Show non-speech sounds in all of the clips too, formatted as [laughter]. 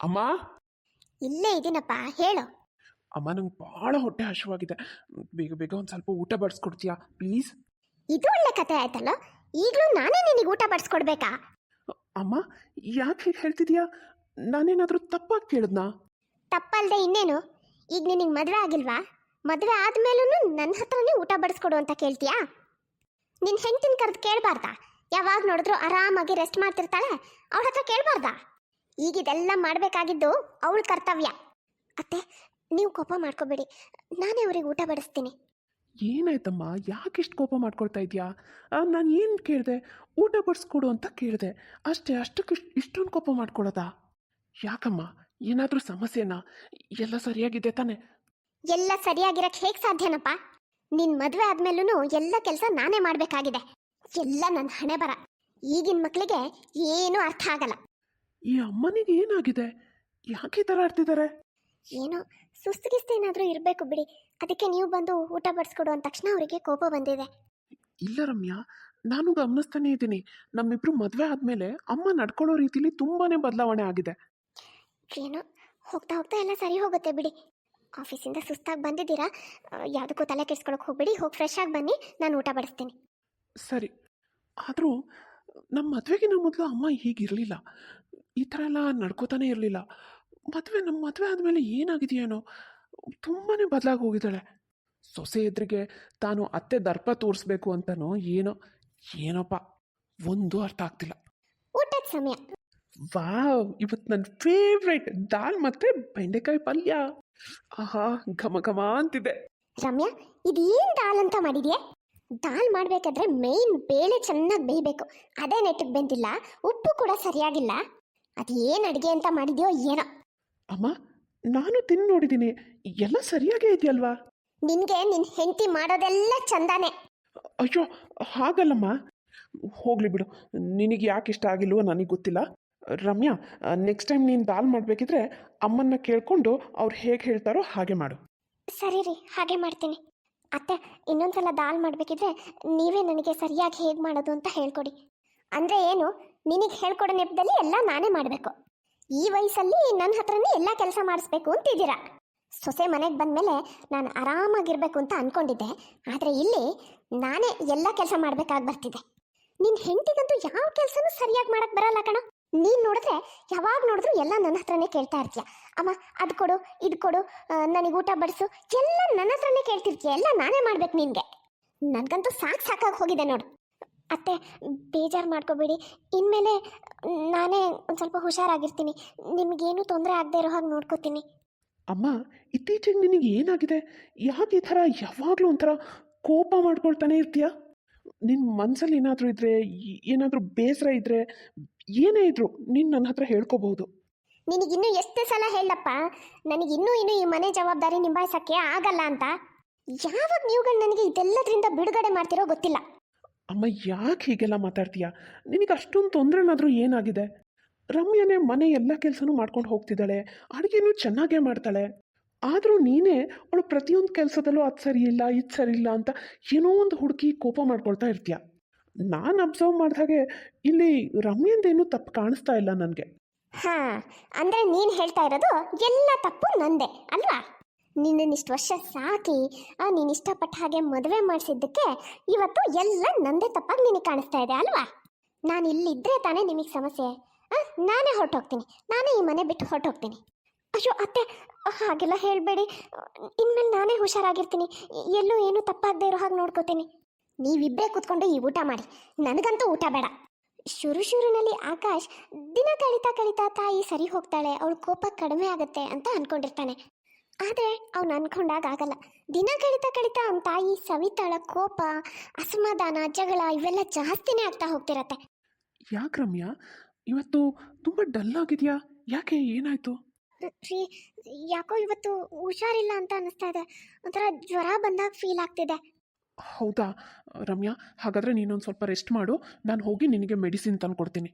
ಅಮ್ಮ? ಇಲ್ಲೇ ಇದೀನಪ್ಪ ಹೇಳು. ಅಮ್ಮ ನಂಗೆ ಭಾಳ ಹೊಟ್ಟೆ ಹಶುವಾಗಿದೆ. ಬೇಗ ಬೇಗ ಒಂದು ಸ್ವಲ್ಪ ಊಟ ಬಡಿಸ್ಕೊಡ್ತೀಯಾ ಪ್ಲೀಸ್? ಇದು ಒಳ್ಳೆ ಕತೆ ಆಯ್ತಲ್ಲ? ಈಗಲೂ ನಾನೇ ನಿನಗೆ ಊಟ ಬಡಿಸ್ಕೊಡ್ಬೇಕಾ? ಅಮ್ಮ ಯಾಕೆ ಹೀಗೆ ಹೇಳ್ತಿದ್ಯಾ? ನಾನೇನಾದರೂ ತಪ್ಪಾಗಿ ಕೇಳಿದ್ನಾ? ತಪ್ಪಲ್ದೆ ಇನ್ನೇನು? ಈಗ ನಿನಗೆ ಮದುವೆ ಆಗಿಲ್ವಾ? ಮದುವೆ ಆದ್ಮೇಲೂ ನನ್ನ ಹತ್ರನೇ ಊಟ ಬಡಿಸ್ಕೊಡು ಅಂತ ಕೇಳ್ತೀಯಾ? ನಿನ್ನ ಹೆಂಡ್ತಿನ ಕರೆದು ಕೇಳಬಾರ್ದಾ? ಯಾವಾಗ ನೋಡಿದ್ರು ಆರಾಮಾಗಿ ರೆಸ್ಟ್ ಮಾಡ್ತಿರ್ತಾಳೆ ಅವಳ ಹತ್ರ ಕೇಳಬಾರ್ದಾ? ಈಗ ಇದೆಲ್ಲ ಮಾಡಬೇಕಾಗಿದ್ದು ಅವಳ ಕರ್ತವ್ಯ. ಅತ್ತೆ ನೀವು ಕೋಪ ಮಾಡ್ಕೋಬೇಡಿ. ನಾನೇ ಅವ್ರಿಗೆ ಊಟ ಬಡಿಸ್ತೀನಿ. ಏನಾಯ್ತಮ್ಮ? ಯಾಕೆ ಇಷ್ಟು ಕೋಪ ಮಾಡ್ಕೊಳ್ತಾ ಇದೆಯಾ? ನಾನು ಏನು ಕೇಳಿದೆ? ಊಟ ಬಡಿಸ್ಕೊಡು ಅಂತ ಕೇಳಿದೆ. ಅಷ್ಟೇ ಅಷ್ಟಕ್ಕೆ ಇಷ್ಟೊಂದು ಕೋಪ ಮಾಡ್ಕೊಳ್ಳೋದಾ ಯಾಕಮ್ಮ? ಏನಾದರೂ ಸಮಸ್ಯೆನಾ? ಎಲ್ಲ ಸರಿಯಾಗಿದೆ ತಾನೆ? ಎಲ್ಲ ಸರಿಯಾಗಿರಕ್ಕೆ ಹೇಗೆ ಸಾಧ್ಯನಪ್ಪ? ನಿನ್ನ ಮದುವೆ ಆದ್ಮೇಲೂ ಎಲ್ಲ ಕೆಲಸ ನಾನೇ ಮಾಡಬೇಕಾಗಿದೆ. ಎಲ್ಲ ನನ್ನ ಹಣೆ ಬರ. ಈಗಿನ ಮಕ್ಕಳಿಗೆ ಏನೂ ಅರ್ಥ ಆಗಲ್ಲ. ಈ ಅಮ್ಮನಿಗೆ ಏನಾಗಿದೆ? ಯಾಕೆ ಈ ಥರ ಆಡ್ತಿದ್ದಾರೆ? ಏನೋ ಸುಸ್ತು ಏನಾದರೂ ಇರಬೇಕು ಬಿಡಿ. ಅದಕ್ಕೆ ನೀವು ಬಂದು ಊಟ ಬಡಿಸ್ಕೊಡು ಅಂದ ತಕ್ಷಣ ಅವರಿಗೆ ಕೋಪ ಬಂದಿದೆ. ಇಲ್ಲ ರಮ್ಯಾ ನಾನು ಗಮನಿಸ್ತಾನೆ ಇದ್ದೀನಿ. ನಮ್ಮಿಬ್ರು ಮದುವೆ ಆದಮೇಲೆ ಅಮ್ಮ ನಡ್ಕೊಳ್ಳೋ ರೀತಿಲಿ ತುಂಬಾನೇ ಬದಲಾವಣೆ ಆಗಿದೆ. ಏನೋ ಹೋಗ್ತಾ ಹೋಗ್ತಾ ಎಲ್ಲ ಸರಿ ಹೋಗುತ್ತೆ ಬಿಡಿ. ಆಫೀಸಿಂದ ಸುಸ್ತಾಗಿ ಬಂದಿದ್ದೀರಾ? ಆ, ಯಾವುದಕ್ಕೂ ತಲೆ ಕೆಡ್ಸ್ಕೊಳಕ್ಕೆ ಹೋಗ್ಬಿಡಿ. ಹೋಗಿ ಫ್ರೆಶ್ ಆಗಿ ಬನ್ನಿ. ನಾನು ಊಟ ಬಡಿಸ್ತೀನಿ. ಸರಿ. ಆದರೂ ನಮ್ಮ ಮದುವೆಗಿನ ಮೊದಲು ಅಮ್ಮ ಹೀಗಿರಲಿಲ್ಲ. ಈ ಥರ ಎಲ್ಲ ನಡ್ಕೋತಾನೆ ಇರಲಿಲ್ಲ. ಮದುವೆ ನಮ್ಮ ಮದುವೆ ಆದಮೇಲೆ ಏನಾಗಿದೆಯೇನೋ ತುಂಬಾ ಬದಲಾಗಿ ಹೋಗಿದ್ದಾಳೆ. ಸೊಸೆ ಎದುರಿಗೆ ತಾನು ಅತ್ತೆ ದರ್ಪ ತೋರಿಸ್ಬೇಕು ಅಂತನೋ ಏನೋ? ಏನೋಪ್ಪ ಒಂದು ಅರ್ಥ ಆಗ್ತಿಲ್ಲ. ಊಟದ ಸಮಯ. ವಾವ್! ಇವತ್ತು ನನ್ನ ಫೇವ್ರೆಟ್ ದಾಲ್ ಮತ್ತೆ ಬೆಂಡೆಕಾಯಿ ಪಲ್ಯ. ಆಹಾ ಘಮ ಘಮ ಅಂತಿದೆ. ರಮ್ಯಾ ಇದೇನು ದಾಲ್ ಅಂತ ಮಾಡಿದ್ಯಾ? ದಾಲ್ ಮಾಡಬೇಕಾದ್ರೆ ಮೇನ್ ಬೇಳೆ ಚೆನ್ನಾಗಿ ಬೇಯಬೇಕು. ಅದೇ ನೆಟ್ಟಿಗೆ ಬೆಂದಿಲ್ಲ ಉಪ್ಪು ಕೂಡ ಸರಿಯಾಗಿಲ್ಲ. ಅದೇನ್ ಅಡಿಗೆ ಅಂತ ಮಾಡಿದ್ಯೋ ಏನೋ. ಅಮ್ಮ ನಾನು ತಿಂದು ನೋಡಿದೀನಿ. ಎಲ್ಲ ಸರಿಯಾಗೇ ಇದೆಯಲ್ವಾ? ನಿನ್ಗೆ ನಿನ್ ಹೆಂಡತಿ ಮಾಡೋದೆಲ್ಲ ಚಂದಾನೆ. ಅಯ್ಯೋ ಹಾಗಲ್ಲಮ್ಮ. ಹೋಗ್ಲಿ ಬಿಡು. ನಿನಗೆ ಯಾಕೆ ಇಷ್ಟ ಆಗಿಲ್ವೋ ನನಗೆ ಗೊತ್ತಿಲ್ಲ. ರಮ್ಯಾ ನೆಕ್ಸ್ಟ್ ಟೈಮ್ ನೀನು ದಾಲ್ ಮಾಡಬೇಕಿದ್ರೆ ಅಮ್ಮನ್ನ ಕೇಳಿಕೊಂಡು ಅವ್ರು ಹೇಗೆ ಹೇಳ್ತಾರೋ ಹಾಗೆ ಮಾಡು. ಸರಿ ರೀ ಹಾಗೆ ಮಾಡ್ತೀನಿ. ಅತ್ತೆ ಇನ್ನೊಂದ್ಸಲ ದಾಲ್ ಮಾಡಬೇಕಿದ್ರೆ ನೀವೇ ನನಗೆ ಸರಿಯಾಗಿ ಹೇಗೆ ಮಾಡೋದು ಅಂತ ಹೇಳ್ಕೊಡಿ. ಅಂದರೆ ಏನು? ನಿನಗೆ ಹೇಳ್ಕೊಡೋ ನೆಪದಲ್ಲಿ ಎಲ್ಲ ನಾನೇ ಮಾಡಬೇಕು. ಈ ವಯಸ್ಸಲ್ಲಿ ನನ್ನ ಹತ್ರನೇ ಎಲ್ಲ ಕೆಲಸ ಮಾಡಿಸ್ಬೇಕು ಅಂತಿದ್ದೀರಾ. ಸೊಸೆ ಮನೆಗೆ ಬಂದಮೇಲೆ ನಾನು ಆರಾಮಾಗಿರ್ಬೇಕು ಅಂತ ಅನ್ಕೊಂಡಿದ್ದೆ. ಆದರೆ ಇಲ್ಲಿ ನಾನೇ ಎಲ್ಲ ಕೆಲಸ ಮಾಡಬೇಕಾಗಿ ಬರ್ತಿದೆ ನಿನ್ನ ಹೆಂಡತಿಗಂತೂ ಯಾವ ಕೆಲಸನೂ ಸರಿಯಾಗಿ ಮಾಡಕ್ ಬರಲ್ಲ ಕಣ. ನೀನು ನೋಡಿದ್ರೆ ಯಾವಾಗ ನೋಡಿದ್ರು ಎಲ್ಲ ನನ್ನ ಹತ್ರನೇ ಕೇಳ್ತಾ ಇರ್ತೀಯ. ಅಮ್ಮ, ಅದು ಕೊಡು, ಇದು ಕೊಡು ನನಗೆ ಊಟ ಬಡಿಸು, ಎಲ್ಲ ನನ್ನ ಹತ್ರನೇ ಕೇಳ್ತಿರ್ತೀಯ. ಎಲ್ಲ ನಾನೇ ಮಾಡ್ಬೇಕು ನಿನಗೆ. ನನಗಂತೂ ಸಾಕು ಸಾಕಾಗಿ ಹೋಗಿದೆ ನೋಡು. ಅತ್ತೆ ಬೇಜಾರು ಮಾಡ್ಕೋಬೇಡಿ. ಇನ್ಮೇಲೆ ನಾನೇ ಒಂದು ಸ್ವಲ್ಪ ಹುಷಾರಾಗಿರ್ತೀನಿ. ನಿಮಗೇನು ತೊಂದರೆ ಆಗದೆ ಇರೋ ಹಾಗೆ ನೋಡ್ಕೋತೀನಿ. ಅಮ್ಮ ಇತ್ತೀಚೆಗೆ ನಿನಗೆ ಏನಾಗಿದೆ? ಯಾಕೆ ಈ ಥರ ಯಾವಾಗಲೂ ಒಂಥರ ಕೋಪ ಮಾಡ್ಕೊಳ್ತಾನೆ ಇರ್ತೀಯ? ನಿನ್ನ ಮನಸ್ಸಲ್ಲಿ ಏನಾದರೂ ಇದ್ದರೆ ಏನಾದರೂ ಬೇಸರ ಇದ್ದರೆ ಏನೇ ಇದ್ದರೂ ನೀನು ನನ್ನ ಹತ್ರ ಹೇಳ್ಕೋಬಹುದು ನಿನಗಿನ್ನೂ ಎಷ್ಟು ಸಲ ಹೇಳಪ್ಪ ನನಗಿನ್ನೂ ಇನ್ನೂ ಈ ಮನೆ ಜವಾಬ್ದಾರಿ ನಿಭಾಯಿಸೋಕ್ಕೆ ಆಗಲ್ಲ ಅಂತ. ಯಾವಾಗ ನೀವುಗಳು ನನಗೆ ಇದೆಲ್ಲದರಿಂದ ಬಿಡುಗಡೆ ಮಾಡ್ತಿರೋ ಗೊತ್ತಿಲ್ಲ. ಅಮ್ಮ, ಯಾಕೆ ಹೀಗೆಲ್ಲ ಮಾತಾಡ್ತೀಯ? ನಿನಗೆ ಅಷ್ಟೊಂದು ತೊಂದರೆನಾದರೂ ಏನಾಗಿದೆ? ರಮ್ಯನೇ ಮನೆ ಎಲ್ಲ ಕೆಲಸನೂ ಮಾಡ್ಕೊಂಡು ಹೋಗ್ತಿದ್ದಾಳೆ. ಅಡುಗೆನೂ ಚೆನ್ನಾಗೇ ಮಾಡ್ತಾಳೆ. ಆದರೂ ನೀನೇ ಅವಳು ಪ್ರತಿಯೊಂದು ಕೆಲಸದಲ್ಲೂ ಅದು ಸರಿ ಇಲ್ಲ, ಇದು ಸರಿ ಇಲ್ಲ ಅಂತ ಏನೋ ಒಂದು ಹುಡುಕಿ ಕೋಪ ಮಾಡ್ಕೊಳ್ತಾ ಇರ್ತೀಯ? ನಾನು ಅಬ್ಸರ್ವ್ ಮಾಡಿದಾಗೆ ಇಲ್ಲಿ ರಮ್ಯಂದೇನೂ ತಪ್ಪು ಕಾಣಿಸ್ತಾ ಇಲ್ಲ ನನಗೆ. ಹಾ, ಅಂದ್ರೆ ನೀನ್ ಹೇಳ್ತಾ ಇರೋದು ಎಲ್ಲ ತಪ್ಪು ನಂದೆ, ಅಲ್ವಾ? ನಿನ್ನನ್ನಿಷ್ಟು ವರ್ಷ ಸಾಕಿ ಆ, ನೀನು ಇಷ್ಟಪಟ್ಟ ಹಾಗೆ ಮದುವೆ ಮಾಡಿಸಿದ್ದಕ್ಕೆ ಇವತ್ತು ಎಲ್ಲ ನಂದೇ ತಪ್ಪಾಗಿ ನಿನಗೆ ಕಾಣಿಸ್ತಾ ಇದೆ ಅಲ್ವಾ? ನಾನು ಇಲ್ಲಿದ್ದರೆ ತಾನೇ ನಿಮಗೆ ಸಮಸ್ಯೆ. ನಾನೇ ಹೊರಟೋಗ್ತೀನಿ. ನಾನೇ ಈ ಮನೆ ಬಿಟ್ಟು ಹೊರಟೋಗ್ತೀನಿ. ಅಯ್ಯೋ ಅತ್ತೆ ಹಾಗೆಲ್ಲ ಹೇಳಬೇಡಿ. ಇನ್ಮೇಲೆ ನಾನೇ ಹುಷಾರಾಗಿರ್ತೀನಿ. ಎಲ್ಲೂ ಏನೂ ತಪ್ಪಾಗದೇ ಇರೋ ಹಾಗೆ ನೋಡ್ಕೋತೀನಿ. ನೀವಿಬ್ಬರೇ ಕೂತ್ಕೊಂಡು ಈ ಊಟ ಮಾಡಿ. ನನಗಂತೂ ಊಟ ಬೇಡ. ಶುರು ಶುರುನಲ್ಲಿ ಆಕಾಶ್ ದಿನ ಕಳೀತಾ ಕಳೀತಾ ತಾಯಿ ಸರಿ ಹೋಗ್ತಾಳೆ. ಅವಳು ಕೋಪ ಕಡಿಮೆ ಆಗುತ್ತೆ ಅಂತ ಅನ್ಕೊಂಡಿರ್ತಾನೆ. ಆದರೆ ಅವನು ಅನ್ಕೊಂಡಾಗ ಆಗಲ್ಲ ದಿನ ಕಳೀತಾ ಕಳೀತಾ ಅವನ ತಾಯಿ ಸವಿತಾಳ ಕೋಪ ಅಸಮಾಧಾನ ಜಗಳ ಇವೆಲ್ಲ ಜಾಸ್ತಿನೇ ಆಗ್ತಾ ಹೋಗ್ತಿರತ್ತೆ. ಯಾಕೆ ರಮ್ಯಾ? ಇವತ್ತು ತುಂಬ ಡಲ್ ಆಗಿದೆಯಾ? ಯಾಕೆ ಏನಾಯಿತು? ರೀ ಯಾಕೋ ಇವತ್ತು ಹುಷಾರಿಲ್ಲ ಅಂತ ಅನಿಸ್ತಾ ಇದೆ. ಒಂಥರ ಜ್ವರ ಬಂದಾಗ ಫೀಲ್ ಆಗ್ತಿದೆ. ಹೌದಾ? ರಮ್ಯಾ ಹಾಗಾದ್ರೆ ನೀನೊಂದು ಸ್ವಲ್ಪ ರೆಸ್ಟ್ ಮಾಡು. ನಾನು ಹೋಗಿ ನಿನಗೆ ಮೆಡಿಸಿನ್ ತಂದು ಕೊಡ್ತೀನಿ.